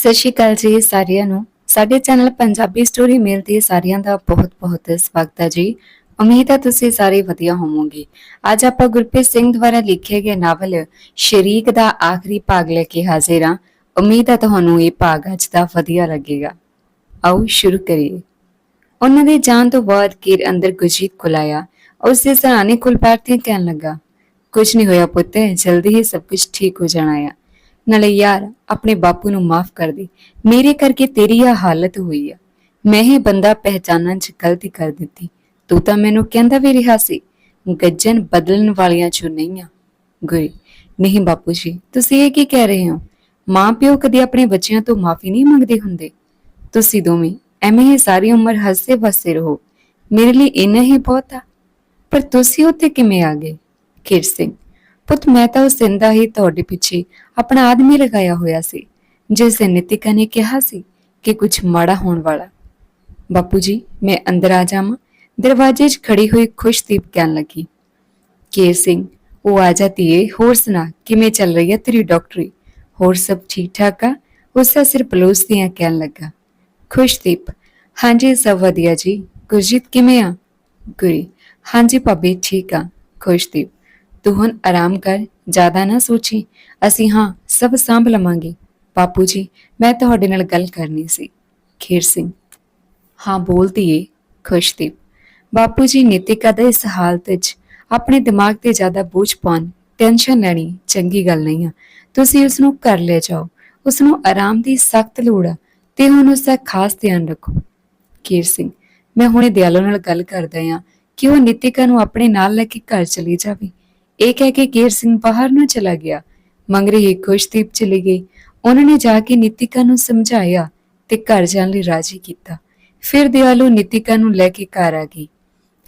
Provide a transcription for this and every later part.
ਸਤਿ ਸ਼੍ਰੀ ਅਕਾਲ ਜੀ ਸਾਰਿਆਂ ਨੂੰ। ਸਾਡੇ ਚੈਨਲ ਪੰਜਾਬੀ ਸਟੋਰੀ ਮੇਲ ਤੇ ਸਾਰਿਆਂ ਦਾ ਬਹੁਤ-ਬਹੁਤ ਸਵਾਗਤ ਹੈ ਜੀ। ਉਮੀਦ ਹੈ ਤੁਸੀਂ ਸਾਰੇ ਵਧੀਆ ਹੋਵੋਗੇ। ਅੱਜ ਆਪਾਂ ਗੁਰਪ੍ਰੀਤ ਸਿੰਘ ਦੁਆਰਾ ਲਿਖੇ ਗਏ ਨਾਵਲ ਸ਼ਰੀਕ ਦਾ ਆਖਰੀ ਭਾਗ ਲੈ ਕੇ ਹਾਜ਼ਰ ਹਾਂ। ਉਮੀਦ ਹੈ ਤੁਹਾਨੂੰ ਇਹ ਭਾਗ ਅੱਜ ਦਾ ਵਧੀਆ ਲੱਗੇਗਾ। ਆਓ ਸ਼ੁਰੂ ਕਰੀਏ। ਉਹਨਾਂ ਦੇ ਜਾਣ ਤੋਂ ਬਾਅਦ ਕੀਰ ਅੰਦਰ ਗੁਰਜੀਤ ਕੋਲ ਆਇਆ। ਉਸ ਦੇ ਸਰਾਣੇ ਕੋਲ ਬੈਠ ਕੇ ਕਹਿਣ ਲੱਗਾ ਕੁਝ ਨਹੀਂ ਹੋਇਆ ਪੁੱਤ, ਜਲਦੀ ਹੀ ਸਭ ਕੁਝ ਠੀਕ ਹੋ ਜਾਣਾ ਆ। ਨਾਲੇ ਯਾਰ, ਆਪਣੇ ਬਾਪੂ ਨੂੰ ਮਾਫ ਕਰ ਦੇ। ਮੇਰੇ ਕਰਕੇ ਤੇਰੀ ਇਹ ਹਾਲਤ ਹੋਈ ਆ। ਮੈਂ ਹੀ ਬੰਦਾ ਪਹਿਚਾਨਣ 'ਚ ਗਲਤੀ ਕਰ ਦਿੱਤੀ। ਤੂੰ ਤਾਂ ਮੈਨੂੰ ਕਹਿੰਦਾ ਵੀ ਰਿਹਾ ਸੀ, ਗੱਜਣ ਬਦਲਣ ਵਾਲੀਆਂ ਚੋਂ ਨਹੀਂ ਆ। ਗੁਰੀ, ਨਹੀਂ ਬਾਪੂ ਜੀ, ਤੁਸੀਂ ਇਹ ਕੀ ਕਹਿ ਰਹੇ ਹੋ? ਮਾਂ ਪਿਓ ਕਦੇ ਆਪਣੇ ਬੱਚਿਆਂ ਤੋਂ ਮਾਫੀ ਨਹੀਂ ਮੰਗਦੇ ਹੁੰਦੇ? ਤੁਸੀਂ ਦੋਵੇਂ ਐਵੇਂ ਹੀ ਸਾਰੀ ਉਮਰ ਹੱਸੇ ਵਸੇ ਰਹੋ। ਮੇਰੇ ਲਈ ਇੰਨਾ ਹੀ ਬਹੁਤ ਆ। ਪਰ ਤੁਸੀਂ ਉੱਥੇ ਕਿਵੇਂ ਆ ਗਏ? ਖਿਰ ਸਿੰਘ ਪੁੱਤ, ਮੈਂ ਤਾਂ ਉਸ ਦਿਨ ਦਾ ਹੀ ਤੁਹਾਡੇ ਪਿੱਛੇ ਆਪਣਾ ਆਦਮੀ ਲਗਾਇਆ ਹੋਇਆ ਸੀ। ਜਿਸ ਦਿਨ ਨਿਤਿਕਾ ਨੇ ਕਿਹਾ ਸੀ ਕਿ ਕੁਝ ਮਾੜਾ ਹੋਣ ਵਾਲਾ। ਬਾਪੂ ਜੀ, ਮੈਂ ਅੰਦਰ ਆ ਜਾਵਾਂ। ਦਰਵਾਜ਼ੇ 'ਚ ਖੜੀ ਹੋਈ ਖੁਸ਼ਦੀਪ ਕਹਿਣ ਲੱਗੀ ਕੇ ਸਿੰਘ, ਉਹ ਆ ਜਾਤੀ ਏ ਹੋਰ ਸੁਣਾ, ਕਿਵੇਂ ਚੱਲ ਰਹੀ ਹੈ ਤੇਰੀ ਡਾਕਟਰੀ? ਹੋਰ ਸਭ ਠੀਕ ਠਾਕ ਆ? ਉਸ ਸਿਰ ਪਲੋਸ ਦੀਆਂ ਕਹਿਣ ਲੱਗਾ, ਖੁਸ਼ਦੀਪ, ਹਾਂਜੀ, ਸਭ ਵਧੀਆ ਜੀ। ਗੁਰਜੀਤ ਕਿਵੇਂ ਆ? ਗੁਰੀ, ਹਾਂਜੀ ਭਾਬੀ, ਠੀਕ ਆ, ਖੁਸ਼ਦੀਪ। ਤੂੰ ਹੁਣ ਆਰਾਮ ਕਰ, ਜ਼ਿਆਦਾ ਨਾ ਸੋਚੀ। ਅਸੀਂ ਹਾਂ, ਸਭ ਸੰਭ ਲਵਾਂਗੇ। ਬਾਪੂ ਜੀ, ਮੈਂ ਤੁਹਾਡੇ ਨਾਲ ਗੱਲ ਕਰਨੀ ਸੀ। ਖੀਰ ਸਿੰਘ। ਹਾਂ ਬੋਲਦੀ ਏ ਖੁਸ਼ਦੀਪ ਬਾਪੂ ਜੀ ਨਿਤਿਕਾ ਦੇ ਇਸ ਹਾਲਤ ਵਿੱਚ? ਆਪਣੇ ਦਿਮਾਗ ਤੇ ਜ਼ਿਆਦਾ ਬੋਝ ਪਾਉਣ ਟੈਨਸ਼ਨ ਲੈਣੀ, ਚੰਗੀ ਗੱਲ ਨਹੀਂ ਆ। ਤੁਸੀਂ ਉਸ ਨੂੰ ਘਰ ਲੈ ਜਾਓ। ਉਸ ਨੂੰ ਆਰਾਮ ਦੀ ਸਖਤ ਲੋੜ ਆ। ਤੇ ਹੁਣ ਉਸ ਦਾ ਖਾਸ ਧਿਆਨ ਰੱਖੋ। ਕੀਰ ਸਿੰਘ। ਮੈਂ ਹੁਣੇ ਦਿਆਲੋ ਨਾਲ ਗੱਲ ਕਰਦਾ ਆ ਕਿ ਉਹ ਨਿਤਿਕਾ ਨੂੰ ਆਪਣੇ ਨਾਲ ਲੈ ਕੇ ਘਰ ਚਲੀ ਜਾਵੇ। ਇਹ ਕਹਿ ਕੇ ਕੀਰ ਸਿੰਘ ਬਾਹਰ ਨੂੰ ਚਲਾ ਗਿਆ। ਮੰਗਰੇ ਹੀ ਖੁਸ਼ਦੀਪ ਚਲੀ ਗਈ। ਉਹਨਾਂ ਨੇ ਜਾ ਕੇ ਨਿਤਿਕਾ ਨੂੰ ਸਮਝਾਇਆ ਤੇ ਘਰ ਜਾਣ ਲਈ ਰਾਜੀ ਕੀਤਾ। ਫਿਰ ਦਿਆਲੋ ਨਿਤਿਕਾ ਨੂੰ ਲੈ ਕੇ ਘਰ ਆ ਗਈ।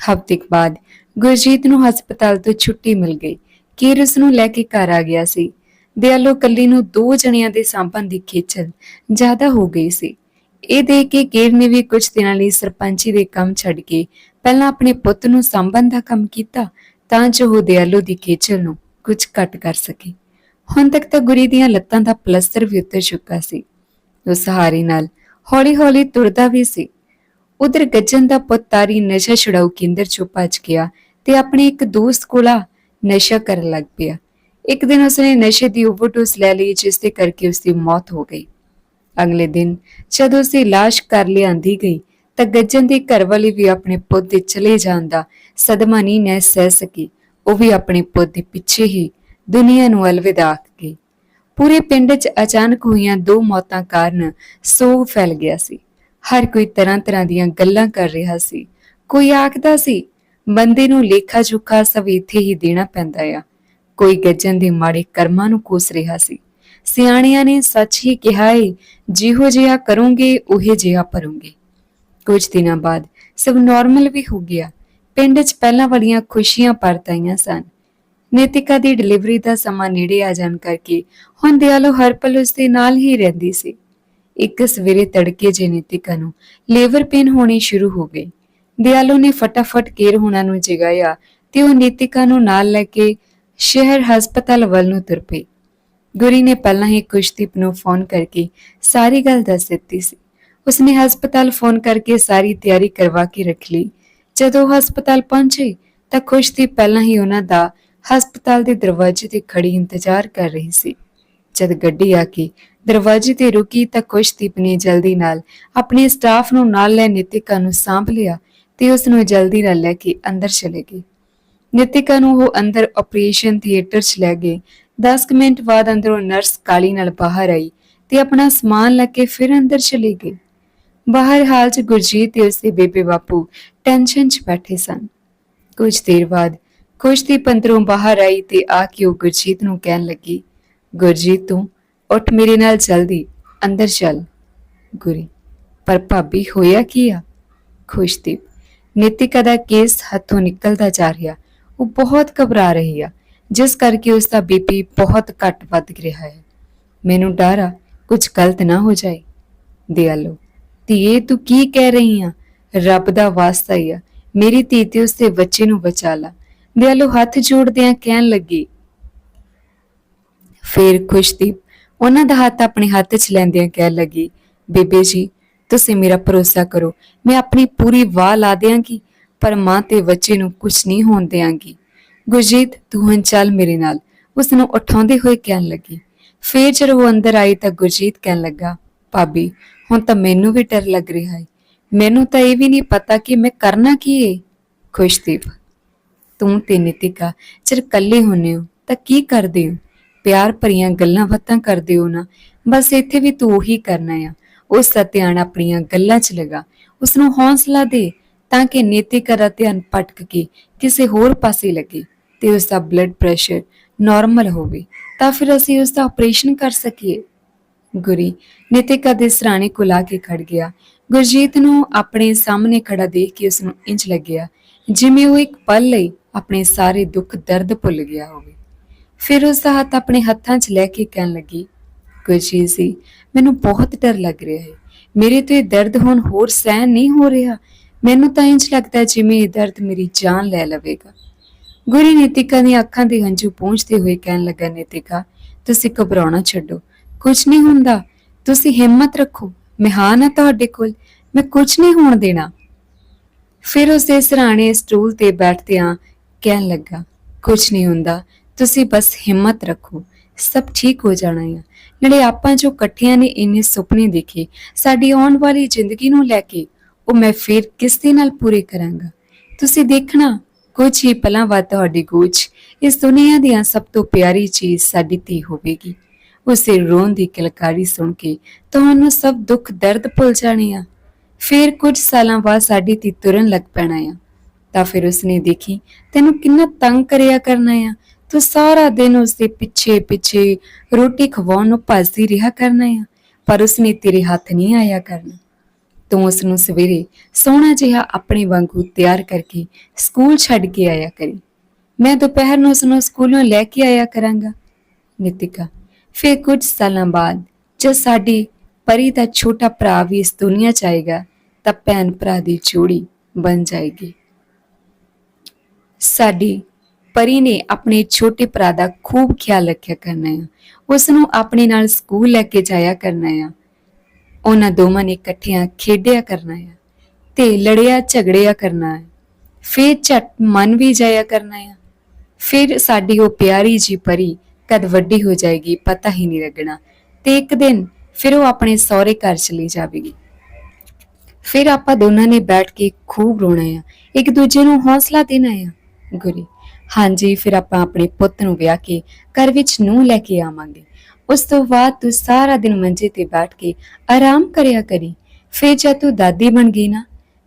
ਹਫ਼ਤੇ ਬਾਅਦ ਗੁਰਜੀਤ ਨੂੰ ਹਸਪਤਾਲ ਤੋਂ ਛੁੱਟੀ ਮਿਲ ਗਈ। ਕੀਰ ਉਸ ਨੂੰ ਲੈ ਕੇ ਘਰ ਆ ਗਿਆ ਸੀ। ਦਿਆਲੋ ਕੱਲੀ ਨੂੰ ਦੋ ਜਣਿਆਂ ਦੇ ਸਾਂਭਣ ਦੀ ਖੇਚਲ ਜ਼ਿਆਦਾ ਹੋ ਗਈ ਸੀ। ਇਹ ਦੇਖ ਕੇ ਕੀਰ ਨੇ ਵੀ ਕੁਝ ਦਿਨਾਂ ਲਈ ਸਰਪੰਚੀ ਦੇ ਕੰਮ ਛੱਡ ਕੇ ਪਹਿਲਾਂ ਆਪਣੇ ਪੁੱਤ ਨੂੰ ਸਾਂਭਣ ਦਾ ਕੰਮ ਕੀਤਾ ਤਾਂ ਜੋ ਉਹ ਦਿਆਲੋ ਦੀ ਖੇਚਲ ਨੂੰ ਕੁਝ ਘੱਟ ਕਰ ਸਕੇ। ਹੁਣ ਤੱਕ ਤਾਂ ਗੁਰੀ ਦੀਆਂ ਲੱਤਾਂ ਦਾ ਪਲਸਤਰ ਵੀ ਉਤਰ ਚੁੱਕਾ ਸੀ। ਉਹ ਸਹਾਰੇ ਨਾਲ ਹੌਲੀ-ਹੌਲੀ ਤੁਰਦਾ ਵੀ ਸੀ। ਉਧਰ ਗੱਜਨ ਦਾ ਪੁੱਤ ਤਾਰੀ ਨਸ਼ਾ ਛੁਡਾਊ ਕੇਂਦਰ ਚੋਂ ਭੱਜ ਗਿਆ ਤੇ ਆਪਣੇ ਇੱਕ ਦੋਸਤ ਕੋਲਾ ਨਸ਼ਾ ਕਰਨ ਲੱਗ ਪਿਆ। ਇੱਕ ਦਿਨ ਉਸਨੇ ਨਸ਼ੇ ਦੀ ਓਵਰਡੋਜ਼ ਲੈ ਲਈ, ਜਿਸ ਦੇ ਕਰਕੇ ਉਸ ਦੀ ਮੌਤ ਹੋ ਗਈ। ਅਗਲੇ ਦਿਨ ਜਦੋਂ ਉਸਦੀ ਲਾਸ਼ ਕਰ ਲਿਆਂਦੀ ਗਈ ਤਾਂ ਗੱਜਨ ਦੀ ਘਰਵਾਲੀ ਵੀ ਆਪਣੇ ਪੁੱਤ ਦੇ ਚਲੇ ਜਾਣ ਦਾ ਸਦਮਾ ਨਹੀਂ ਨਹਿ ਸਹਿ ਸਕੀ। ਉਹ ਵੀ ਆਪਣੇ ਪੁੱਤ ਦੇ ਪਿੱਛੇ ਹੀ ਦੁਨੀਆ ਨੂੰ ਅਲਵਿਦਾ ਆਖ ਗਈ। ਪੂਰੇ ਪਿੰਡ 'ਚ ਅਚਾਨਕ ਹੋਈਆਂ ਦੋ ਮੌਤਾਂ ਕਾਰਨ ਸੋਗ ਫੈਲ ਗਿਆ ਸੀ। ਹਰ ਕੋਈ ਤਰ੍ਹਾਂ ਤਰ੍ਹਾਂ ਦੀਆਂ ਗੱਲਾਂ ਕਰ ਰਿਹਾ ਸੀ। ਕੋਈ ਆਖਦਾ ਸੀ, ਬੰਦੇ ਨੂੰ ਲੇਖਾ ਜੁਖਾ ਸਭ ਇੱਥੇ ਹੀ ਦੇਣਾ ਪੈਂਦਾ ਆ। ਕੋਈ ਗੱਜਣ ਦੇ ਮਾੜੇ ਕਰਮਾਂ ਨੂੰ ਕੋਸ ਰਿਹਾ ਸੀ। ਸਿਆਣਿਆਂ ਨੇ ਸੱਚ ਹੀ ਕਿਹਾ ਏ, ਜਿਹੋ ਜਿਹਾ ਕਰੋਗੇ, ਉਹੇ ਜਿਹਾ ਭਰੋਗੇ। ਕੁਝ ਦਿਨਾਂ ਬਾਅਦ ਸਭ ਨਾਰਮਲ ਵੀ ਹੋ ਗਿਆ। ਪਿੰਡ 'ਚ ਪਹਿਲਾਂ ਵਾਲੀਆਂ ਖੁਸ਼ੀਆਂ ਪਰਤ ਆਈਆਂ ਸਨ। ਨੇਤਿਕਾ ਦੀ ਡਿਲੀਵਰੀ ਦਾ ਸਮਾਂ ਨੇੜੇ ਆ ਜਾਣ ਕਰਕੇ ਹੁਣ ਦਿਆਲੋ ਹਰ ਪਲ ਉਸ ਦੇ ਨਾਲ ਹੀ ਰਹਿੰਦੀ ਸੀ। ਇੱਕ ਸਵੇਰੇ ਤੜਕੇ ਜੇ ਨੇਤਿਕਾ ਨੂੰ ਲੇਬਰ ਪੇਨ ਹੋਣੀ ਸ਼ੁਰੂ ਹੋ ਗਈ। ਦਿਆਲੋ ਨੇ ਫਟਾਫਟ ਕੇਰ ਹੋਣਾ ਨੂੰ ਜਗਾਇਆ ਤੇ ਉਹ ਨੇਤਿਕਾ ਨੂੰ ਨਾਲ ਲੈ ਕੇ ਸ਼ਹਿਰ ਹਸਪਤਾਲ ਵੱਲ ਨੂੰ ਤੁਰ ਪਈ। ਗੁਰੀ ਨੇ ਪਹਿਲਾਂ ਹੀ ਕੁਸ਼ਦੀਪ ਨੂੰ ਫੋਨ ਕਰਕੇ ਸਾਰੀ ਗੱਲ ਦੱਸ ਦਿੱਤੀ ਸੀ। ਉਸਨੇ ਹਸਪਤਾਲ ਫੋਨ ਕਰਕੇ ਸਾਰੀ ਤਿਆਰੀ ਕਰਵਾ ਕੇ ਰੱਖ ਲਈ। ਜਦੋਂ ਉਹ ਹਸਪਤਾਲ ਪਹੁੰਚੇ, ਤਾਂ ਖੁਸ਼ਦੀਪ ਪਹਿਲਾਂ ਹੀ ਉਹਨਾਂ ਦਾ ਹਸਪਤਾਲ ਦੇ ਦਰਵਾਜ਼ੇ ਤੇ ਖੜੀ ਇੰਤਜ਼ਾਰ ਕਰ ਰਹੀ ਸੀ। ਜਦ ਗੱਡੀ ਆ ਕੇ ਦਰਵਾਜ਼ੇ ਤੇ ਰੁਕੀ, ਤਾਂ ਖੁਸ਼ਦੀਪ ਨੇ ਜਲਦੀ ਨਾਲ ਆਪਣੇ ਸਟਾਫ ਨੂੰ ਨਾਲ ਲੈ ਨਿਤਿਕਾ ਨੂੰ ਸਾਂਭ ਲਿਆ ਤੇ ਉਸ ਨੂੰ ਜਲਦੀ ਨਾਲ ਲੈ ਕੇ ਅੰਦਰ ਚਲੇ ਗਏ ਨਿਤਿਕਾ ਨੂੰ ਉਹ ਅੰਦਰ ਆਪਰੇਸ਼ਨ ਥੀਏਟਰ 'ਚ ਲੈ ਗਏ। 10 ਕੁ ਮਿੰਟ ਬਾਅਦ ਅੰਦਰੋਂ ਨਰਸ ਕਾਲੀ ਨਾਲ ਬਾਹਰ ਆਈ ਤੇ ਆਪਣਾ ਸਮਾਨ ਲੈ ਕੇ ਫਿਰ ਅੰਦਰ ਚਲੀ ਗਈ। ਬਾਹਰ ਹਾਲ 'ਚ ਗੁਰਜੀਤ ਤੇ ਉਸਦੇ ਬੇਬੇ ਬਾਪੂ ਟੈਨਸ਼ਨ 'ਚ ਬੈਠੇ ਸਨ। ਕੁਝ ਦੇਰ ਬਾਅਦ ਖੁਸ਼ਦੀਪ ਅੰਦਰੋਂ ਬਾਹਰ ਆਈ ਤੇ ਆ ਕੇ ਉਹ ਗੁਰਜੀਤ ਨੂੰ ਕਹਿਣ ਲੱਗੀ, ਗੁਰਜੀਤ ਤੂੰ ਉੱਠ ਮੇਰੇ ਨਾਲ ਜਲਦੀ, ਅੰਦਰ ਚੱਲ। ਗੁਰੀ, ਪਰ ਭਾਬੀ ਹੋਇਆ ਕੀ ਆ? ਖੁਸ਼ਦੀਪ ਨਿਤਿਕਾ ਦਾ ਕੇਸ ਹੱਥੋਂ ਨਿਕਲਦਾ ਜਾ ਰਿਹਾ, ਉਹ ਬਹੁਤ ਘਬਰਾ ਰਹੀ ਆ, ਜਿਸ ਕਰਕੇ ਉਸ ਦਾ ਬੀਪੀ ਬਹੁਤ ਘੱਟ ਵੱਧ ਰਿਹਾ ਹੈ। ਮੈਨੂੰ ਡਰ ਆ, ਕੁਝ ਗਲਤ ਨਾ ਹੋ ਜਾਏ। ਦਿਆਲੋ ਧੀਏ, ਤੂੰ ਕੀ ਕਹਿ ਰਹੀ ਆ? ਰੱਬ ਦਾ ਵਾਸਤਾ ਹੀ ਆ। ਮੇਰੀ ਧੀ ਤੇ ਉਸਦੇ ਬੱਚੇ ਨੂੰ ਬਚਾ ਲਾ। ਦਿਆਲੋ, ਹੱਥ ਜੋੜਦਿਆਂ ਕਹਿਣ ਲੱਗੀ। ਫੇਰ ਖੁਸ਼ਦੀਪ ਉਹਨਾਂ ਦਾ ਹੱਥ ਆਪਣੇ ਹੱਥ 'ਚ ਲੈਂਦਿਆਂ ਕਹਿਣ ਲੱਗੀ, ਬੇਬੇ ਜੀ, ਤੁਸੀਂ ਮੇਰਾ ਭਰੋਸਾ ਕਰੋ। ਮੈਂ ਆਪਣੀ ਪੂਰੀ ਵਾਹ ਲਾ ਦਿਆਂਗੀ, ਪਰ ਮਾਂ ਤੇ ਬੱਚੇ ਨੂੰ ਕੁਝ ਨਹੀਂ ਹੋਣ ਦਿਆਂਗੀ। ਗੁਰਜੀਤ, ਤੂੰ ਹੁਣ ਚੱਲ ਮੇਰੇ ਨਾਲ। ਉਸ ਨੂੰ ਉਠਾਉਂਦੇ ਹੋਏ ਕਹਿਣ ਲੱਗੀ। ਫੇਰ ਜਦੋਂ ਉਹ ਅੰਦਰ ਆਈ ਤਾਂ ਗੁਰਜੀਤ ਕਹਿਣ ਲੱਗਾ, ਭਾਬੀ ਹੁਣ ਤਾਂ ਮੈਨੂੰ ਵੀ ਡਰ ਲੱਗ ਰਿਹਾ ਹੈ ਮੈਨੂੰ ਤਾਂ ਇਹ ਵੀ ਨਹੀਂ ਪਤਾ ਕਿ ਮੈਂ ਕਰਨਾ ਕੀ ਏ। ਖੁਸ਼ਦੀਪ, ਤੂੰ ਤੇ ਨਿਤਿਕਾ ਜਦ ਇਕੱਲੇ ਹੁੰਨੇ ਹੋ ਤਾਂ ਕੀ ਕਰਦੇ ਹੋ ਪਿਆਰ ਭਰੀਆਂ ਗੱਲਾਂ ਬਾਤਾਂ ਕਰਦੇ ਹੋ ਨਾ। ਬਸ ਇੱਥੇ ਵੀ ਤੂੰ ਉਹੀ ਕਰਨਾ ਆ। ਉਸ ਦਾ ਧਿਆਨ ਆਪਣੀਆਂ ਗੱਲਾਂ 'ਚ ਲਗਾ। ਉਸ ਨੂੰ ਹੌਸਲਾ ਦੇ, ਤਾਂ ਕਿ ਨਿਤਿਕਾ ਦਾ ਧਿਆਨ ਭਟਕ ਕੇ ਕਿਸੇ ਹੋਰ ਪਾਸੇ ਲੱਗੇ ਤੇ ਉਸ ਦਾ ਬਲੱਡ ਪ੍ਰੈਸ਼ਰ ਨਾਰਮਲ ਹੋਵੇ। ਤਾਂ ਫਿਰ ਅਸੀਂ ਉਸ ਦਾ ਆਪਰੇਸ਼ਨ ਕਰ ਸਕੀਏ। ਗੁਰੀ। ਨਿਤਿਕਾ ਦੇ ਸਰਾਣੇ ਕੋਲ ਕੇ ਖੜ ਗਿਆ। ਗੁਰਜੀਤ ਨੂੰ ਆਪਣੇ ਸਾਹਮਣੇ ਖੜਾ ਦੇਖ ਕੇ ਉਸ ਨੂੰ ਇੰਜ ਲੱਗਿਆ, ਜਿਵੇਂ ਉਹ ਇੱਕ ਪਲ ਲਈ ਆਪਣੇ ਸਾਰੇ ਦੁੱਖ ਦਰਦ ਭੁੱਲ ਗਿਆ ਹੋਵੇ। ਫਿਰ ਉਸ ਦਾ ਹੱਥ ਆਪਣੇ ਹੱਥਾਂ 'ਚ ਲੈ ਕੇ ਕਹਿਣ ਲੱਗੀ, ਗੁਰਜੀਤ ਜੀ, ਮੈਨੂੰ ਬਹੁਤ ਡਰ ਲੱਗ ਰਿਹਾ ਹੈ। ਮੇਰੇ ਤੋਂ ਇਹ ਦਰਦ ਹੁਣ ਹੋਰ ਸਹਿਣ ਨਹੀਂ ਹੋ ਰਿਹਾ। ਮੈਨੂੰ ਤਾਂ ਇੰਜ ਲੱਗਦਾ ਜਿਵੇਂ ਇਹ ਦਰਦ ਮੇਰੀ ਜਾਨ ਲੈ ਲਵੇਗਾ। ਗੁਰੀ ਨੀਤਿਕਾ ਦੀਆਂ ਅੱਖਾਂ ਦੇ ਹੰਝੂ ਪਹੁੰਚਦੇ ਹੋਏ ਕਹਿਣ ਲੱਗਾ, ਨੀਤਿਕਾ, ਤੁਸੀਂ ਘਬਰਾਉਣਾ ਛੱਡੋ। ਕੁਝ ਨਹੀਂ ਹੁੰਦਾ। ਤੁਸੀਂ ਹਿੰਮਤ ਰੱਖੋ। ਮੈਂ ਹਾਂ ਨਾ ਤੁਹਾਡੇ ਕੋਲ। ਮੈਂ ਕੁਝ ਨਹੀਂ ਹੋਣ ਦੇਣਾ। ਫਿਰ ਉਸ ਦੇ ਸਰਾਣੇ ਸਟੂਲ ਤੇ ਬੈਠਦਿਆਂ ਕਹਿਣ ਲੱਗਾ ਕੁਝ ਨਹੀਂ ਹੁੰਦਾ। ਤੁਸੀਂ ਬਸ ਹਿੰਮਤ ਰੱਖੋ। ਸਭ ਠੀਕ ਹੋ ਜਾਣਾ ਹੈ ਜਿਹੜੇ ਆਪਾਂ ਜੋ ਇਕੱਠਿਆਂ ਨੇ ਇੰਨੇ ਸੁਪਨੇ ਦੇਖੇ, ਸਾਡੀ ਆਉਣ ਵਾਲੀ ਜ਼ਿੰਦਗੀ ਨੂੰ ਲੈ ਕੇ, ਉਹ ਮੈਂ ਫਿਰ ਕਿਸ ਦੇ ਨਾਲ ਪੂਰੇ ਕਰਾਂਗਾ? ਤੁਸੀਂ ਦੇਖਣਾ ਕੁਝ ਹੀ ਪਲਾਂ ਬਾਅਦ ਤੁਹਾਡੀ ਗੋਚ ਇਸ ਦੁਨੀਆ ਦੀਆਂ ਸਭ ਤੋਂ ਪਿਆਰੀ ਚੀਜ਼ ਸਾਡੀ ਧੀ ਹੋਵੇਗੀ। ਉਸੇ ਰੋਣ ਦੀ ਕਿਲਕਾਰੀ ਸੁਣ ਕੇ ਤੁਹਾਨੂੰ ਸਭ ਦੁੱਖ ਦਰਦ ਭੁੱਲ ਜਾਣੇ ਆ। ਫਿਰ ਕੁਝ ਸਾਲਾਂ ਬਾਅਦ ਸਾਡੀ ਤੀ ਤੁਰਨ ਲੱਗ ਪੈਣਾ ਆ। ਤਾਂ ਫਿਰ ਉਸਨੇ ਦੇਖੀ, ਤੈਨੂੰ ਕਿੰਨਾ ਤੰਗ ਕਰਿਆ ਕਰਨਾ ਆ। ਤੂੰ ਸਾਰਾ ਦਿਨ ਉਸਦੇ ਪਿੱਛੇ ਪਿੱਛੇ ਰੋਟੀ ਖਵਾਉਣ ਨੂੰ ਭੱਜਦੀ ਰਿਹਾ ਕਰਨਾ ਆ। ਪਰ ਉਸਨੇ ਤੇਰੇ ਹੱਥ ਨਹੀਂ ਆਇਆ ਕਰਨਾ। ਤੂੰ ਉਸ ਨੂੰ ਸਵੇਰੇ ਸੋਹਣਾ ਜਿਹਾ ਆਪਣੇ ਵਾਂਗੂ ਤਿਆਰ ਕਰਕੇ ਸਕੂਲ ਛੱਡ ਕੇ ਆਇਆ ਕਰੀ। ਮੈਂ ਦੁਪਹਿਰ ਨੂੰ ਉਸ ਨੂੰ ਸਕੂਲੋਂ ਲੈ ਕੇ ਆਇਆ ਕਰਾਂਗਾ। ਨਿਤਿਕਾ ਫਿਰ ਕੁਝ ਸਾਲਾਂ ਬਾਅਦ ਜਦ ਸਾਡੀ ਪਰੀ ਦਾ ਛੋਟਾ ਭਰਾ ਵੀ ਇਸ ਦੁਨੀਆ 'ਚ ਆਏਗਾ, ਤਾਂ ਭੈਣ ਭਰਾ ਦੀ ਜੋੜੀ ਬਣ ਜਾਏਗੀ। ਸਾਡੀ ਪਰੀ ਨੇ ਆਪਣੇ ਛੋਟੇ ਭਰਾ ਦਾ ਖੂਬ ਖਿਆਲ ਰੱਖਿਆ ਕਰਨਾ ਹੈ ਉਸ ਨੂੰ ਆਪਣੇ ਨਾਲ ਸਕੂਲ ਲੈ ਕੇ ਜਾਇਆ ਕਰਨਾ ਹੈ ਉਹਨਾਂ ਦੋਵਾਂ ਨੇ ਇਕੱਠਿਆਂ ਖੇਡਿਆ ਕਰਨਾ ਹੈ ਤੇ ਲੜਿਆ ਝਗੜਿਆ ਕਰਨਾ ਹੈ ਫਿਰ ਝਟ ਮਨ ਵੀ ਜਾਇਆ ਕਰਨਾ ਹੈ ਫਿਰ ਸਾਡੀ ਉਹ ਪਿਆਰੀ ਜੀ ਪਰੀ ਕਦ ਵੱਡੀ ਹੋ ਜਾਏਗੀ, ਪਤਾ ਹੀ ਨਹੀਂ ਲੱਗਣਾ। ਤੇ ਇੱਕ ਦਿਨ ਫਿਰ ਉਹ ਆਪਣੇ ਸਹੁਰੇ ਘਰ ਚਲੀ ਜਾਵੇਗੀ। ਫਿਰ ਆਪਾਂ ਦੋਨਾਂ ਨੇ ਬੈਠ ਕੇ ਖੂਬ ਰੋਣਾ ਆ। ਇੱਕ ਦੂਜੇ ਨੂੰ ਹੌਸਲਾ ਦੇਣਾ ਆ। ਗੁਰੀ, ਹਾਂਜੀ, ਫਿਰ ਆਪਾਂ ਆਪਣੇ ਪੁੱਤ ਨੂੰ ਵਿਆਹ ਕੇ ਘਰ ਵਿੱਚ ਨੂੰ ਲੈ ਕੇ ਆਵਾਂਗੇ। ਉਸ ਤੋਂ ਬਾਅਦ ਤੂੰ ਸਾਰਾ ਦਿਨ ਮੰਜੇ ਤੇ ਬੈਠ ਕੇ ਆਰਾਮ ਕਰਿਆ ਕਰੀ। ਫਿਰ ਜਦ ਤੂੰ ਦਾਦੀ ਬਣ ਗਈ ਨਾ,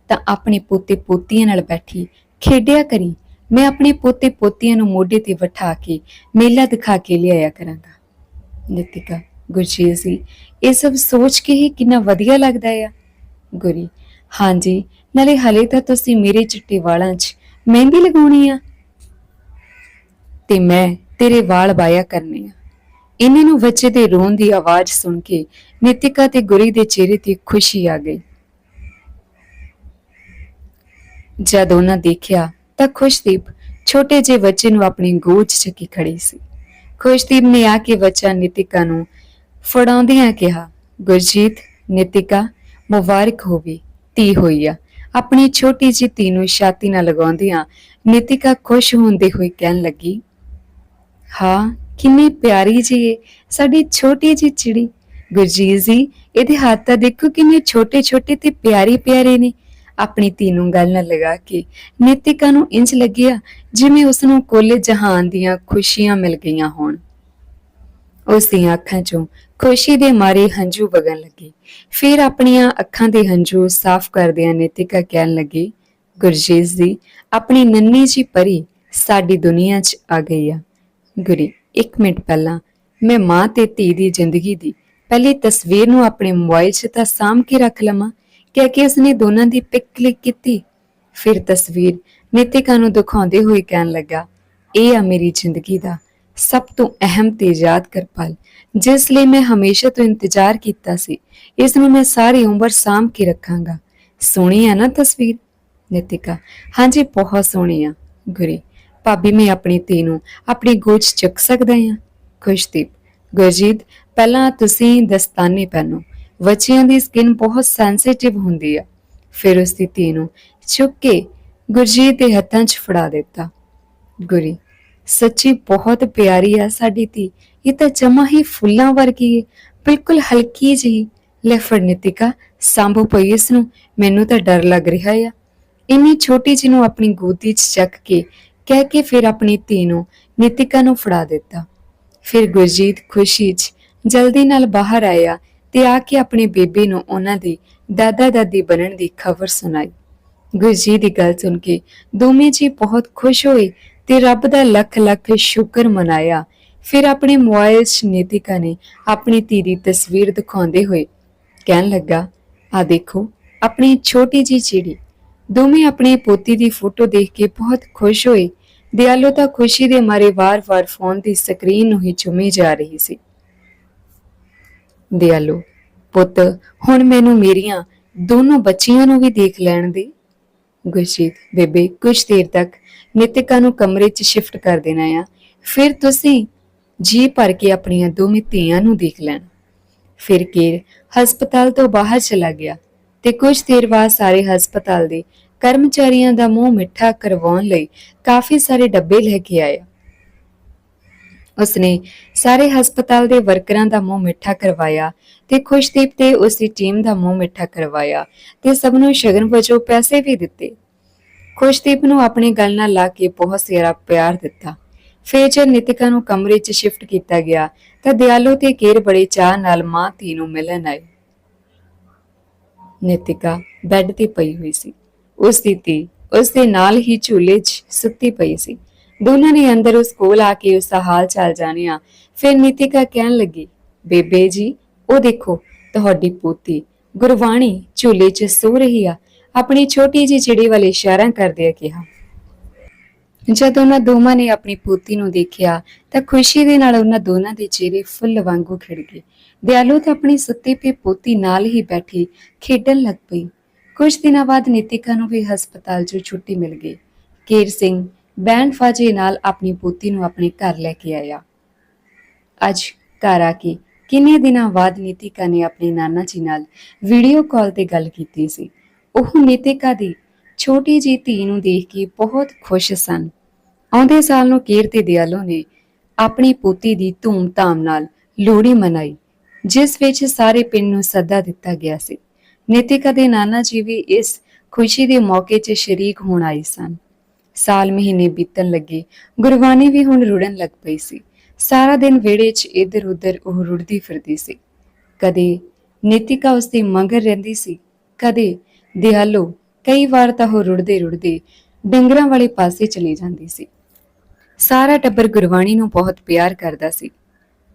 ਤਾਂ ਆਪਣੇ ਪੋਤੇ ਪੋਤੀਆਂ ਨਾਲ ਬੈਠੀ ਖੇਡਿਆ ਕਰੀ। ਮੈਂ ਆਪਣੇ ਪੋਤੇ ਪੋਤੀਆਂ ਨੂੰ ਮੋਢੇ ਤੇ ਬਿਠਾ ਕੇ ਮੇਲਾ ਦਿਖਾ ਕੇ ਲਿਆਇਆ ਕਰਾਂਗਾ। ਨਿਤਿਕਾ ਗੁਰਜੀਤ ਜੀ ਇਹ ਸਭ ਸੋਚ ਕੇ ਹੀ ਕਿੰਨਾ ਵਧੀਆ ਲੱਗਦਾ ਆ। ਗੁਰੀ, ਹਾਂਜੀ, ਨਾਲੇ ਹਲੇ ਤਾਂ ਤੁਸੀਂ ਮੇਰੇ ਚਿੱਟੇ ਵਾਲਾਂ 'ਚ ਮਹਿੰਦੀ ਲਗਾਉਣੀ ਆ। ਤੇ ਮੈਂ ਤੇਰੇ ਵਾਲ ਬਾਇਆ ਕਰਨੇ ਆ। ਇਹਨਾਂ ਨੂੰ ਬੱਚੇ ਦੇ ਰੋਣ ਦੀ ਆਵਾਜ਼ ਸੁਣ ਕੇ ਨਿਤਿਕਾ ਤੇ ਗੁਰੀ ਦੇ ਚਿਹਰੇ ਤੇ ਖੁਸ਼ੀ ਆ ਗਈ। ਜਦ ਉਹਨਾਂ ਦੇਖਿਆ ਤਾਂ ਖੁਸ਼ਦੀਪ ਛੋਟੇ ਜਿਹੇ ਬੱਚੇ ਨੂੰ ਆਪਣੀ ਗੋਦ 'ਚ ਚੱਕੀ ਖੜੀ ਸੀ। ਖੁਸ਼ਦੀਪ ਨੇ ਆ ਕੇ ਬੱਚਾ ਨਿਤਿਕਾ ਨੂੰ ਫੜਾਉਂਦਿਆਂ ਕਿਹਾ, ਗੁਰਜੀਤ, ਨਿਤਿਕਾ, ਮੁਬਾਰਕ ਹੋਵੇ ਧੀ ਹੋਈ ਆ। ਆਪਣੀ ਛੋਟੀ ਜਿਹੀ ਧੀ ਨੂੰ ਛਾਤੀ ਨਾਲ ਲਗਾਉਂਦਿਆਂ ਨਿਤਿਕਾ ਖੁਸ਼ ਹੁੰਦੇ ਹੋਏ ਕਹਿਣ ਲੱਗੀ, ਹਾਂ, ਕਿੰਨੀ ਪਿਆਰੀ ਜੀ ਏ, ਸਾਡੀ ਛੋਟੀ ਜਿਹੀ ਚਿੜੀ। ਗੁਰਜੀਤ ਜੀ, ਇਹਦੇ ਹੱਥ ਤਾਂ ਦੇਖੋ ਕਿੰਨੇ ਛੋਟੇ ਛੋਟੇ ਤੇ ਪਿਆਰੇ ਪਿਆਰੇ ਨੇ। ਆਪਣੀ ਧੀ ਨੂੰ ਗੱਲ ਨਾਲ ਲਗਾ ਕੇ। ਨੇਤਿਕਾ ਨੂੰ ਇੰਜ ਲੱਗਿਆ ਜਿਵੇਂ ਉਸ ਨੂੰ ਕੁੱਲ ਜਹਾਨ ਦੀਆਂ ਖੁਸ਼ੀਆਂ ਮਿਲ ਗਈਆਂ ਹੋਣ। ਉਸ ਦੀਆਂ ਅੱਖਾਂ 'ਚੋਂ ਖੁਸ਼ੀ ਦੇ ਮਾਰੇ ਹੰਝੂ ਵਗਣ ਲੱਗੇ। ਫਿਰ ਆਪਣੀਆਂ ਅੱਖਾਂ ਦੇ ਹੰਝੂ ਸਾਫ਼ ਕਰਦਿਆਂ ਨੇਤਿਕਾ ਕਹਿਣ ਲੱਗੀ, ਗੁਰਜੀਤ ਜੀ, ਆਪਣੀ ਨੰਨੀ ਜੀ ਪਰੀ ਸਾਡੀ ਦੁਨੀਆ 'ਚ ਆ ਗਈ ਆ। ਗੁਰੀ, ਇੱਕ ਮਿੰਟ ਪਹਿਲਾਂ ਮੈਂ ਮਾਂ ਤੇ ਧੀ ਦੀ ਜ਼ਿੰਦਗੀ ਦੀ ਪਹਿਲੀ ਤਸਵੀਰ ਨੂੰ ਆਪਣੇ ਮੋਬਾਈਲ 'ਚ ਤਾਂ ਸਾਂਭ ਕੇ ਰੱਖ ਲਵਾਂ। ਕਹਿ ਕੇ ਉਸਨੇ ਦੋਨਾਂ ਦੀ ਪਿਕ ਕਲਿੱਕ ਕੀਤੀ। ਫਿਰ ਤਸਵੀਰ ਨਿਤਿਕਾ ਨੂੰ ਦਿਖਾਉਂਦੇ ਹੋਏ ਕਹਿਣ ਲੱਗਾ, ਇਹ ਆ ਮੇਰੀ ਜ਼ਿੰਦਗੀ ਦਾ ਸਭ ਤੋਂ ਅਹਿਮ ਤੇ ਯਾਦਗਾਰ ਪਲ, ਜਿਸ ਲਈ ਮੈਂ ਹਮੇਸ਼ਾ ਤੋਂ ਇੰਤਜ਼ਾਰ ਕੀਤਾ ਸੀ। ਇਸ ਨੂੰ ਮੈਂ ਸਾਰੀ ਉਮਰ ਸਾਂਭ ਕੇ ਰੱਖਾਂਗਾ। ਸੋਹਣੀ ਆ ਨਾ ਤਸਵੀਰ? ਨਿਤਿਕਾ, ਹਾਂਜੀ, ਬਹੁਤ ਸੋਹਣੀ ਆ। ਗੁਰੀ, ਭਾਬੀ, ਮੈਂ ਆਪਣੀ ਧੀ ਨੂੰ ਆਪਣੀ ਗੋਦ 'ਚ ਚੁੱਕ ਸਕਦਾ ਹਾਂ? ਖੁਸ਼ਦੀਪ, ਗੁਰਜੀਤ, ਪਹਿਲਾਂ ਤੁਸੀਂ ਦਸਤਾਨੇ ਪਹਿਨੋ। ਬੱਚਿਆਂ ਦੀ ਸਕਿਨ ਬਹੁਤ ਸੈਂਸਿਟਿਵ ਹੁੰਦੀ ਆ। ਫਿਰ ਉਸ ਦੀ ਧੀ ਨੂੰ ਚੁੱਕ ਕੇ ਗੁਰਜੀਤ ਦੇ ਹੱਥਾਂ 'ਚ ਫੜਾ ਦਿੱਤਾ। ਗੁਰੀ, ਸੱਚੀ ਬਹੁਤ ਪਿਆਰੀ ਆ ਸਾਡੀ ਧੀ। ਇਹ ਤਾਂ ਜਮਾ ਹੀ ਫੁੱਲਾਂ ਵਰਗੀ ਬਿਲਕੁਲ ਹਲਕੀ ਜਿਹੀ। ਲੈ ਫੜ ਨਿਤਿਕਾ, ਸੰਭੋ ਪਈ ਇਸ ਨੂੰ। ਮੈਨੂੰ ਤਾਂ ਡਰ ਲੱਗ ਰਿਹਾ ਆ। ਇੰਨੀ ਛੋਟੀ ਜਿਹੀ ਨੂੰ ਆਪਣੀ ਗੋਦੀ 'ਚ ਚੱਕ ਕੇ ਕਹਿ ਕੇ ਫਿਰ ਆਪਣੀ ਧੀ ਨੂੰ ਨਿਤਿਕਾ ਨੂੰ ਫੜਾ ਦਿੱਤਾ। ਫਿਰ ਗੁਰਜੀਤ ਖੁਸ਼ੀ 'ਚ ਜਲਦੀ ਨਾਲ ਬਾਹਰ ਆਇਆ। ਤੇ ਆ ਕੇ ਆਪਣੇ ਬੇਬੇ ਨੂੰ ਉਹਨਾਂ ਦੀ ਦਾਦਾ ਦਾਦੀ ਬਣਨ ਦੀ ਖਬਰ ਸੁਣਾਈ। ਗੁਰਜੀਤ ਦੀ ਗੱਲ ਸੁਣ ਕੇ ਦੋਵੇਂ ਜੀ ਬਹੁਤ ਖੁਸ਼ ਹੋਏ ਤੇ ਰੱਬ ਦਾ ਲੱਖ ਲੱਖ ਸ਼ੁਕਰ ਮਨਾਇਆ। ਫਿਰ ਆਪਣੇ ਮੋਬਾਈਲ 'ਚ ਨੀਤਿਕਾ ਨੇ ਆਪਣੀ ਧੀ ਦੀ ਤਸਵੀਰ ਦਿਖਾਉਂਦੇ ਹੋਏ ਕਹਿਣ ਲੱਗਾ ਆ ਦੇਖੋ, ਆਪਣੀ ਛੋਟੀ ਜੀ ਚਿੜੀ। ਦੋਵੇਂ ਆਪਣੀ ਪੋਤੀ ਦੀ ਫੋਟੋ ਦੇਖ ਕੇ ਬਹੁਤ ਖੁਸ਼ ਹੋਏ। ਦਿਆਲੋ ਤਾਂ ਖੁਸ਼ੀ ਦੇ ਮਾਰੇ ਵਾਰ-ਵਾਰ ਫੋਨ ਦੀ ਸਕਰੀਨ ਨੂੰ ਹੀ ਚੁੰਮੀ ਜਾ ਰਹੀ ਸੀ। ਦਿਆਲੋ, ਪੁੱਤ, ਹੁਣ ਮੈਨੂੰ ਮੇਰੀਆਂ ਦੋਨੋਂ ਬੱਚੀਆਂ ਨੂੰ ਵੀ ਦੇਖ ਲੈਣ ਦੇ। ਗੁਰਜੀਤ, ਬੇਬੇ ਕੁਝ ਦੇਰ ਤੱਕ ਨਿਤਿਕਾ ਨੂੰ ਕਮਰੇ 'ਚ ਸ਼ਿਫਟ ਕਰ ਦੇਣਾ ਆ। ਫਿਰ ਤੁਸੀਂ ਜੀ ਭਰ ਕੇ ਆਪਣੀਆਂ ਦੋਵੇਂ ਧੀਆਂ ਨੂੰ ਦੇਖ ਲੈਣ। ਫਿਰ ਕੇਰ ਹਸਪਤਾਲ ਤੋਂ ਬਾਹਰ ਚਲਾ ਗਿਆ ਤੇ ਕੁਝ ਦੇਰ ਬਾਅਦ ਸਾਰੇ ਹਸਪਤਾਲ ਦੇ ਕਰਮਚਾਰੀਆਂ ਦਾ ਮੂੰਹ ਮਿੱਠਾ ਕਰਵਾਉਣ ਲਈ ਕਾਫੀ ਸਾਰੇ ਡੱਬੇ ਲੈ ਕੇ ਆਇਆ। ਉਸਨੇ ਸਾਰੇ ਹਸਪਤਾਲ ਦੇ ਵਰਕਰਾਂ ਦਾ ਮੂੰਹ ਮਿੱਠਾ ਕਰਵਾਇਆ ਤੇ ਖੁਸ਼ਦੀਪ ਤੇ ਉਸ ਦੀ ਟੀਮ ਦਾ ਮੂੰਹ ਮਿੱਠਾ ਕਰਵਾਇਆ ਤੇ ਸਭ ਨੂੰ ਸ਼ਗਨ ਵਜੋਂ ਪੈਸੇ ਵੀ ਦਿੱਤੇ। ਖੁਸ਼ਦੀਪ ਨੂੰ ਆਪਣੀ ਗੱਲ ਨਾਲ ਲਾ ਕੇ ਬਹੁਤ ਸਾਰਾ ਪਿਆਰ ਦਿੱਤਾ। ਫਿਰ ਜਦ ਨਿਤਿਕਾ ਨੂੰ ਕਮਰੇ 'ਚ ਸ਼ਿਫਟ ਕੀਤਾ ਗਿਆ ਤਾਂ ਦਿਆਲੋ ਤੇ ਕੇਰ ਬੜੇ ਚਾਹ ਨਾਲ ਮਾਂ ਧੀ ਨੂੰ ਮਿਲਣ ਆਏ। ਨਿਤਿਕਾ ਬੈੱਡ ਤੇ ਪਈ ਹੋਈ ਸੀ। ਉਸ ਦੀ ਧੀ ਉਸ ਦੇ ਨਾਲ ਹੀ ਝੂਲੇ 'ਚ ਸੁੱਤੀ ਪਈ ਸੀ। ਦੋਨਾਂ ਨੇ ਅੰਦਰ ਉਸ ਕੋਲ ਆ ਕੇ ਉਸ ਦਾ ਹਾਲ ਚਾਲ ਜਾਣਿਆ। ਫਿਰ ਨੀਤਿਕਾ ਕਹਿਣ ਲੱਗੀ, ਬੇਬੇ ਜੀ, ਉਹ ਦੇਖੋ, ਤੁਹਾਡੀ ਪੋਤੀ ਗੁਰਵਾਣੀ ਝੂਲੇ 'ਚ ਸੋ ਰਹੀ ਆ। ਆਪਣੀ ਛੋਟੀ ਜਿਹੀ ਚਿੜੀ ਵਾਲੇ ਇਸ਼ਾਰਾ ਕਰਦੇ ਆ ਕਿਹਾ। ਜਦ ਉਹਨਾਂ ਦੋਵਾਂ ਨੇ ਆਪਣੀ ਪੋਤੀ ਨੂੰ ਦੇਖਿਆ, ਤਾਂ ਖੁਸ਼ੀ ਦੇ ਨਾਲ ਉਹਨਾਂ ਦੋਨਾਂ ਦੇ ਚਿਹਰੇ ਫੁੱਲ ਵਾਂਗੂ ਖਿੜ ਗਏ। ਦਿਆਲੂ ਤਾਂ ਆਪਣੀ ਸੁੱਤੀ ਪਈ ਪੋਤੀ ਨਾਲ ਹੀ ਬੈਠੀ ਖੇਡਣ ਲੱਗ ਪਈ। ਕੁਝ ਦਿਨਾਂ ਬਾਅਦ ਨਿਤਿਕਾ ਨੂੰ ਵੀ ਹਸਪਤਾਲ 'ਚੋਂ ਛੁੱਟੀ ਮਿਲ ਗਈ। ਕੇਰ ਸਿੰਘ ਬੈਂਡ ਫਾਜੇ ਨਾਲ ਆਪਣੀ ਪੋਤੀ ਨੂੰ ਆਪਣੇ ਘਰ ਲੈ ਕੇ ਆਇਆ। ਅੱਜ ਘਰ ਆ ਕੇ ਕਿੰਨੇ ਦਿਨਾਂ ਬਾਅਦ ਨੀਤਿਕਾ ਨੇ ਆਪਣੇ ਨਾਨਾ ਜੀ ਨਾਲ ਵੀਡੀਓ ਕਾਲ ਤੇ ਗੱਲ ਕੀਤੀ ਸੀ। ਉਹ ਨੀਤਿਕਾ ਦੀ ਛੋਟੀ ਜੀ ਧੀ ਨੂੰ ਦੇਖ ਕੇ ਬਹੁਤ ਖੁਸ਼ ਸਨ। ਆਉਂਦੇ ਸਾਲ ਨੂੰ ਕੇਰ ਤੇ ਦਿਆਲੋ ਨੇ ਆਪਣੀ ਪੋਤੀ ਦੀ ਧੂਮ-ਧਾਮ ਨਾਲ ਲੋਹੜੀ ਮਨਾਈ, ਜਿਸ ਵਿੱਚ ਸਾਰੇ ਪਿੰਡ ਨੂੰ ਸੱਦਾ ਦਿੱਤਾ ਗਿਆ ਸੀ। ਨੀਤਿਕਾ ਦੇ ਨਾਨਾ ਜੀ ਵੀ ਇਸ ਖੁਸ਼ੀ ਦੇ ਮੌਕੇ 'ਚ ਸ਼ਰੀਕ ਹੋਣ ਆਏ ਸਨ। ਸਾਲ ਮਹੀਨੇ ਬੀਤਣ ਲੱਗੇ। ਗੁਰਬਾਣੀ ਵੀ ਹੁਣ ਰੁੜਨ ਲੱਗ ਪਈ ਸੀ। ਸਾਰਾ ਦਿਨ ਵਿਹੜੇ 'ਚ ਇੱਧਰ-ਉੱਧਰ ਉਹ ਰੁੜਦੀ ਫਿਰਦੀ ਸੀ। ਕਦੇ ਨੀਤਿਕਾ ਉਸ ਦੇ ਰਹਿੰਦੀ ਸੀ, ਕਦੇ ਦਿਆਲੋ ਕਈ ਵਾਰ ਤਾਂ ਉਹ ਰੁੜਦੇ ਰੁੜਦੇ ਡੰਗਰਾਂ ਵਾਲੇ ਪਾਸੇ ਚਲੀ ਜਾਂਦੀ ਸੀ। ਸਾਰਾ ਟੱਬਰ ਗੁਰਬਾਣੀ ਨੂੰ ਬਹੁਤ ਪਿਆਰ ਕਰਦਾ ਸੀ।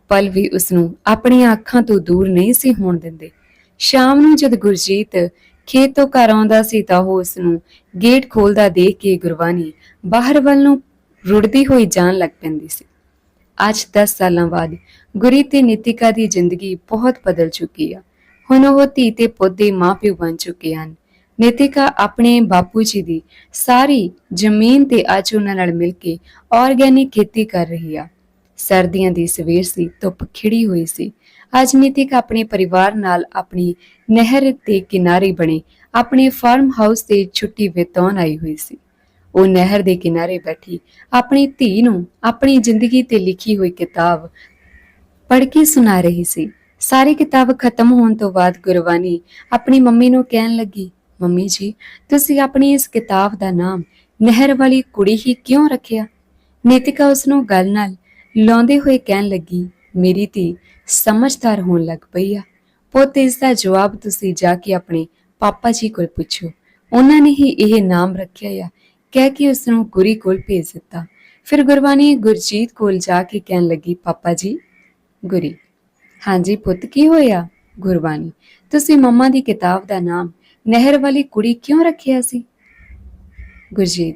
ਪਲ ਵੀ ਉਸ ਨੂੰ ਆਪਣੀਆਂ ਅੱਖਾਂ ਤੋਂ ਦੂਰ ਨਹੀਂ ਸੀ ਹੋਣ ਦਿੰਦੇ। ਸ਼ਾਮ ਨੂੰ ਜਦ ਗੁਰਜੀਤ ਖੇਤ ਤੋਂ ਘਰ ਆਉਂਦਾ ਸੀ ਤਾਂ ਉਹ ਉਸ ਨੂੰ ਗੇਟ ਖੋਲਦਾ ਦੇਖ ਕੇ ਗੁਰਬਾਣੀ ਬਾਹਰ ਵੱਲ ਨੂੰ ਰੁੜਦੀ ਹੋਈ ਜਾਣ ਲੱਗ ਪੈਂਦੀ ਸੀ। ਅੱਜ 10 ਸਾਲਾਂ ਬਾਅਦ ਗੁਰੀ ਤੇ ਨਿਤਿਕਾ ਦੀ ਜ਼ਿੰਦਗੀ ਬਹੁਤ ਬਦਲ ਚੁੱਕੀ ਆ। ਹੁਣ ਉਹ ਧੀ ਤੇ ਪੁੱਤ ਦੇ ਮਾਪਿਓ ਬਣ ਚੁੱਕੇ ਹਨ। ਨਿਤਿਕਾ ਆਪਣੇ ਬਾਪੂ ਜੀ ਦੀ ਸਾਰੀ ਜ਼ਮੀਨ ਤੇ ਅੱਜ ਉਹਨਾਂ ਨਾਲ ਮਿਲ ਕੇ ਆਰਗੈਨਿਕ ਖੇਤੀ ਕਰ ਰਹੀ ਆ। ਸਰਦੀਆਂ ਦੀ ਸਵੇਰ ਸੀ, ਧੁੱਪ ਖਿੜੀ ਹੋਈ ਸੀ। ਅੱਜ ਨਿਤਿਕਾ ਆਪਣੇ ਪਰਿਵਾਰ ਨਾਲ ਆਪਣੀ ਨਹਿਰ ਦੇ ਕਿਨਾਰੇ ਬਣੇ, ਆਪਣੇ ਫਾਰਮ ਹਾਊਸ ਤੇ ਛੁੱਟੀ ਬਿਤਾਉਣ ਆਈ ਹੋਈ ਸੀ। ਉਹ ਨਹਿਰ ਦੇ ਕਿਨਾਰੇ ਬੈਠੀ ਆਪਣੀ ਧੀ ਨੂੰ ਆਪਣੀ ਜ਼ਿੰਦਗੀ ਤੇ ਲਿਖੀ ਹੋਈ ਕਿਤਾਬ ਪੜ੍ਹ ਕੇ ਸੁਣਾ ਰਹੀ ਸੀ। ਸਾਰੀ ਕਿਤਾਬ ਖਤਮ ਹੋਣ ਤੋਂ ਬਾਅਦ ਗੁਰਬਾਣੀ ਆਪਣੀ ਮੰਮੀ ਨੂੰ ਕਹਿਣ ਲੱਗੀ, ਮੰਮੀ ਜੀ, ਤੁਸੀਂ ਆਪਣੀ ਇਸ ਕਿਤਾਬ ਦਾ ਨਾਮ ਨਹਿਰ ਵਾਲੀ ਕੁੜੀ ਹੀ ਕਿਉਂ ਰੱਖਿਆ? ਨੀਤਿਕਾ ਉਸ ਨੂੰ ਗੱਲ ਨਾਲ ਲਾਉਂਦੇ ਹੋਏ ਕਹਿਣ ਲੱਗੀ, ਮੇਰੀ ਧੀ ਸਮਝਦਾਰ ਹੋਣ ਲੱਗ ਪਈ ਆ। ਪੁੱਤ, ਇਸ ਦਾ ਜਵਾਬ ਤੁਸੀਂ ਜਾ ਕੇ ਆਪਣੇ ਪਾਪਾ ਜੀ ਕੋਲ ਪੁੱਛੋ। ਉਹਨਾਂ ਨੇ ਹੀ ਇਹ ਨਾਮ ਰੱਖਿਆ ਆ। ਕਹਿ ਕੇ ਉਸ ਨੂੰ ਗੁਰੀ ਕੋਲ ਭੇਜ ਦਿੱਤਾ। ਫਿਰ ਗੁਰਬਾਣੀ ਗੁਰਜੀਤ ਕੋਲ ਜਾ ਕੇ ਕਹਿਣ ਲੱਗੀ, ਪਾਪਾ ਜੀ, ਗੁਰੀ। ਹਾਂਜੀ ਪੁੱਤ, ਕੀ ਹੋਇਆ? ਗੁਰਬਾਣੀ, ਤੁਸੀਂ ਮੰਮਾ ਦੀ ਕਿਤਾਬ ਦਾ ਨਾਮ ਨਹਿਰ ਵਾਲੀ ਕੁੜੀ ਕਿਉਂ ਰੱਖਿਆ ਸੀ? ਗੁਰਜੀਤ,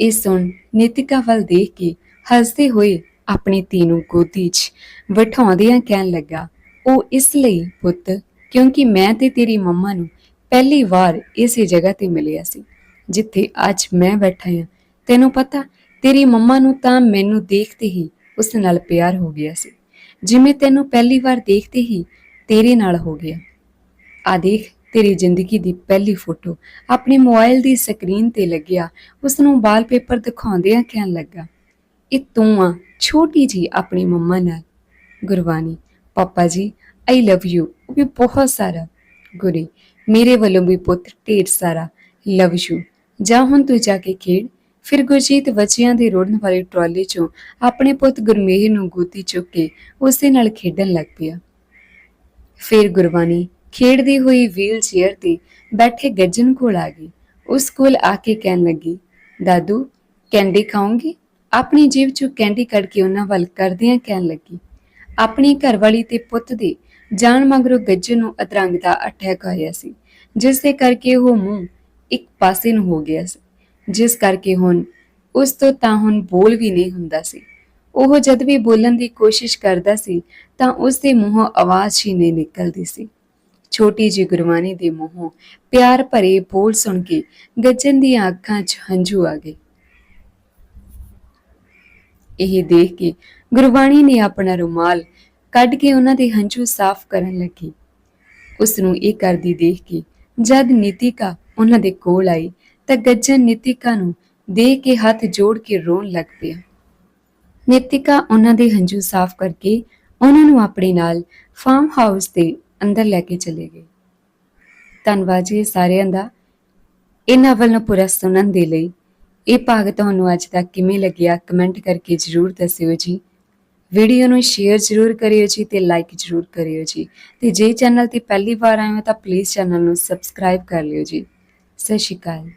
ਇਹ ਸੁਣ ਨੀਤਿਕਾ ਵੱਲ ਦੇਖ ਕੇ ਹੱਸਦੇ ਹੋਏ ਆਪਣੀ ਧੀ ਨੂੰ ਗੋਦੀ 'ਚ ਬਿਠਾਉਂਦਿਆਂ ਕਹਿਣ ਲੱਗਾ, ਉਹ ਇਸ ਲਈ ਪੁੱਤ, ਕਿਉਂਕਿ ਮੈਂ ਤੇ ਤੇਰੀ ਮੰਮਾ ਨੂੰ ਪਹਿਲੀ ਵਾਰ ਇਸੇ ਜਗ੍ਹਾ ਤੇ ਮਿਲਿਆ ਸੀ, ਜਿੱਥੇ ਅੱਜ ਮੈਂ ਬੈਠਾ ਹਾਂ। ਤੈਨੂੰ ਪਤਾ, ਤੇਰੀ ਮੰਮਾ ਨੂੰ ਤਾਂ ਮੈਨੂੰ ਦੇਖਦੇ ਹੀ ਉਸ ਨਾਲ ਪਿਆਰ ਹੋ ਗਿਆ ਸੀ। ਜਿਵੇਂ ਤੈਨੂੰ ਪਹਿਲੀ ਵਾਰ ਦੇਖਦੇ ਹੀ ਤੇਰੇ ਨਾਲ ਹੋ ਗਿਆ। ਆ ਦੇਖ, ਤੇਰੀ ਜ਼ਿੰਦਗੀ ਦੀ ਪਹਿਲੀ ਫੋਟੋ ਆਪਣੇ ਮੋਬਾਈਲ ਦੀ ਸਕਰੀਨ ਤੇ ਲੱਗਿਆ। ਉਸ ਨੂੰ ਵਾਲਪੇਪਰ ਦਿਖਾਉਂਦਿਆਂ ਕਹਿਣ ਲੱਗਾ ਇਹ ਤੂੰ ਆ, ਛੋਟੀ ਜੀ ਆਪਣੀ ਮੰਮਾ ਨਾਲ। ਗੁਰਬਾਣੀ, ਪਾਪਾ ਜੀ ਆਈ ਲਵ ਯੂ ਉਹ ਵੀ ਬਹੁਤ ਸਾਰਾ। ਗੁਰੀ, ਮੇਰੇ ਵੱਲੋਂ ਵੀ ਪੁੱਤ, ਢੇਰ ਸਾਰਾ। ਲਵ ਯੂ ਜਾ ਹੁਣ ਤੂੰ ਜਾ ਕੇ ਖੇਡ। ਫਿਰ ਗੁਰਜੀਤ ਬੱਚਿਆਂ ਦੇ ਰੋੜਨ ਵਾਲੀ ਟਰਾਲੀ ਚੋਂ ਆਪਣੇ ਪੁੱਤ ਗੁਰਮੇਹ ਨੂੰ ਗੋਦੀ ਚੁੱਕ ਕੇ ਉਸੇ ਨਾਲ ਖੇਡਣ ਲੱਗ ਪਿਆ। ਫਿਰ ਗੁਰਬਾਣੀ, ਖੇਡਦੀ ਹੋਈ ਵੀਲ ਚੇਅਰ ਤੇ ਬੈਠੇ ਗੱਜਨ ਕੋਲ ਆ ਗਈ। ਉਸ ਕੋਲ ਆ ਕੇ ਕਹਿਣ ਲੱਗੀ, ਦਾਦੂ, ਕੈਂਡੀ ਖਾਓਗੇ? ਆਪਣੀ ਜੀਬ ਚੋਂ ਕੈਂਡੀ ਕੱਢ ਕੇ ਉਹਨਾਂ ਵੱਲ ਕਰਦਿਆਂ ਕਹਿਣ ਲੱਗੀ, ਆਪਣੀ ਘਰਵਾਲੀ ਤੇ ਪੁੱਤ ਦੇ ਜਾਣ ਮਗਰੋਂ ਗੱਜ ਨੂੰ ਅਤਰੰਗ ਦਾ ਅਟੈਕ ਆਇਆ ਸੀ, ਜਿਸ ਦੇ ਕਰਕੇ ਉਹ ਮੂੰਹ ਇੱਕ ਪਾਸੇ ਨੂੰ ਹੋ ਗਿਆ ਸੀ, ਜਿਸ ਕਰਕੇ ਹੁਣ ਉਸ ਤੋਂ ਤਾਂ ਹੁਣ ਬੋਲ ਵੀ ਨਹੀਂ ਹੁੰਦਾ ਸੀ। ਉਹ ਜਦ ਵੀ ਬੋਲਣ ਦੀ ਕੋਸ਼ਿਸ਼ ਕਰਦਾ ਸੀ, ਤਾਂ ਉਸ ਦੇ ਮੂੰਹੋਂ ਆਵਾਜ਼ ਹੀ ਨਹੀਂ ਨਿਕਲਦੀ ਸੀ। ਛੋਟੀ ਜੀ ਗੁਰਬਾਨੀ ਦੇ ਮੂੰਹੋਂ ਪਿਆਰ ਭਰੇ ਬੋਲ ਸੁਣ ਕੇ ਗੱਜਣ ਦੀਆਂ ਅੱਖਾਂ 'ਚ ਹੰਝੂ ਆ ਗਏ। ਇਹ ਦੇਖ ਕੇ ਗੁਰਬਾਣੀ ਨੇ ਆਪਣਾ ਰੁਮਾਲ ਕੱਢ ਕੇ ਉਹਨਾਂ ਦੇ ਹੰਝੂ ਸਾਫ਼ ਕਰਨ ਲੱਗੀ। ਉਸ ਨੂੰ ਇਹ ਕਰਦੀ ਦੇਖ ਕੇ ਜਦ ਨੀਤਿਕਾ ਉਹਨਾਂ ਦੇ ਕੋਲ ਆਈ ਤਾਂ ਗੱਜਨ ਨੀਤਿਕਾ ਨੂੰ ਦੇਖ ਕੇ ਹੱਥ ਜੋੜ ਕੇ ਰੋਣ ਲੱਗ ਪਿਆ। ਨੀਤਿਕਾ ਉਹਨਾਂ ਦੇ ਹੰਝੂ ਸਾਫ਼ ਕਰਕੇ ਉਹਨਾਂ ਨੂੰ ਆਪਣੇ ਨਾਲ ਫਾਰਮ ਹਾਊਸ ਦੇ ਅੰਦਰ ਲੈ ਕੇ ਚਲੇ ਗਏ। ਧੰਨਵਾਦ ਜੀ ਸਾਰਿਆਂ ਦਾ। ਇਹਨਾਂ ਨਾਵਲ ਨੂੰ ਪੂਰਾ ਸੁਣਨ ਦੇ ਲਈ ਇਹ ਭਾਗ ਤੁਹਾਨੂੰ ਅੱਜ ਤੱਕ ਕਿਵੇਂ ਲੱਗਿਆ ਕਮੈਂਟ ਕਰਕੇ ਜਰੂਰ ਦੱਸਿਓ ਜੀ। ਵੀਡੀਓ ਨੂੰ ਸ਼ੇਅਰ ਜਰੂਰ ਕਰਿਓ ਜੀ ਤੇ ਲਾਈਕ ਜਰੂਰ ਕਰਿਓ ਜੀ। ਤੇ ਜੇ ਚੈਨਲ ਤੇ ਪਹਿਲੀ ਵਾਰ ਆਏ ਹੋ ਤਾਂ ਪਲੀਜ਼ ਚੈਨਲ ਨੂੰ ਸਬਸਕ੍ਰਾਈਬ ਕਰ ਲਿਓ ਜੀ। ਸਤਿ ਸ਼੍ਰੀ ਅਕਾਲ।